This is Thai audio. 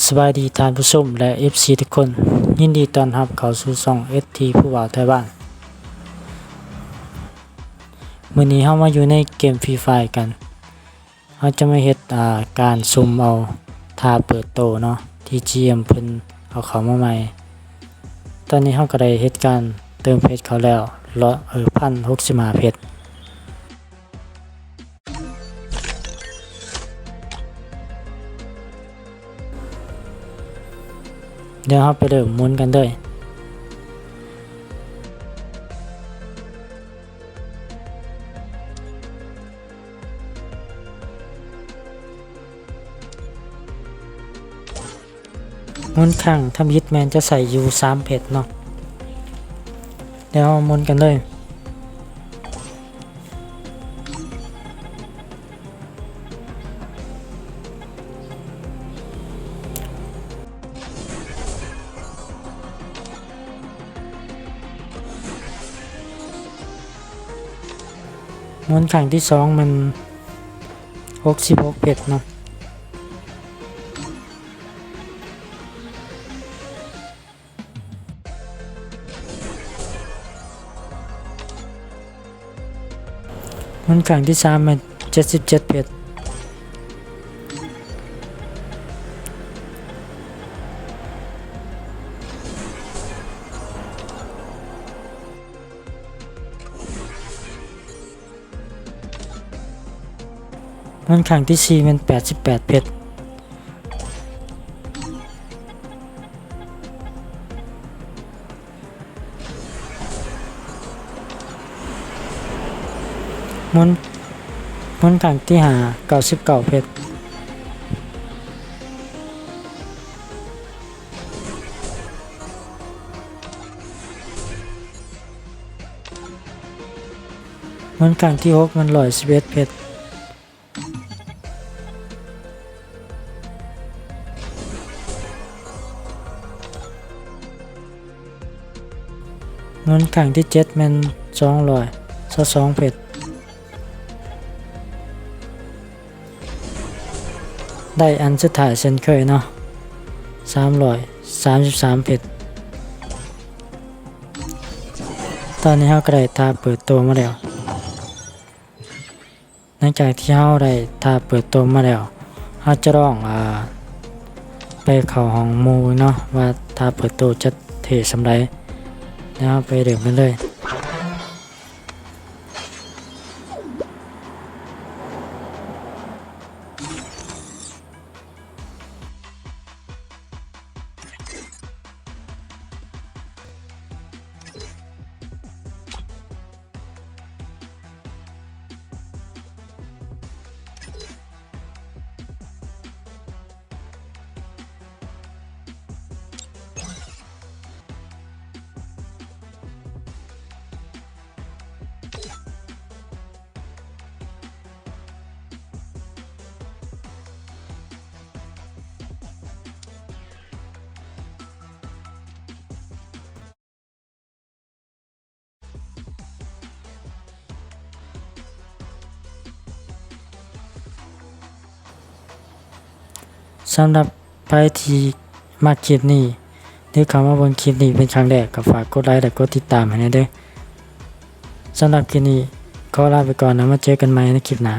สวัสดีท่านผู้ชมและ FC ทุกคน ยินดีต้อนรับเข้าสู่ช่อง ST ผู้ว่าไทยบ้านมื้อนี้เฮามาอยู่ในเกมฟรีไฟกันเฮาจะมาเฮ็ดอ่าการซุ่มเอาท่าเปิดโตเนาะที่ GM เพิ่นเอาเขามาใหม่ ตอนนี้เฮาก็ได้เฮ็ดการเติมเพชรเขาแล้วร้อเออ1,065เพชร เดี๋ยวเราไปเริ่มมุนกันเลยมุนข้างทำยิดแมนจะใส่อยู่สามเพชรเนาะเดี๋ยวเราหมุนกันเลย หมุนครั้งที่สองมันหกสิบหกเป็ดเนาะหมุนครั้งที่สามมันเจ็ดสิบเจ็ดเป็ด มุนครั้งที่สี่มันแปดสิบแปดเพชรมุนมุนครั้งที่ห้าเก้าสิบเก้าเพชรมุนครั้งที่หกมันร้อยสิบเอ็ดเพชร หมุนครั้งที่เจ็ดแมันสองร้อยสสองเพชรได้อันสุดท้ายเช่นเคยเนาะสามร้อยสามสิบสามเพชรตอนนี้เราก็ได้ทาเปิดตัวมาแล้วหลังจากที่เราได้ทาเปิดตัวมาแล้วเราจะลองอ่าไปเข้าห้องมูเนาะว่าทาเปิดตัวจะเทสำไร นะไปดื่มกันเลย สำหรับใครที่มาคลิปนี้หรือเข้ามาเบิ่งคลิปนี้เป็นครั้งแรกก็ฝากกดไลค์และกดติดตามให้หน่เด้อสำหรับคลิปนี้ขอลาไปก่อนนะมาเจอกันใหม่ในคลิปหน้า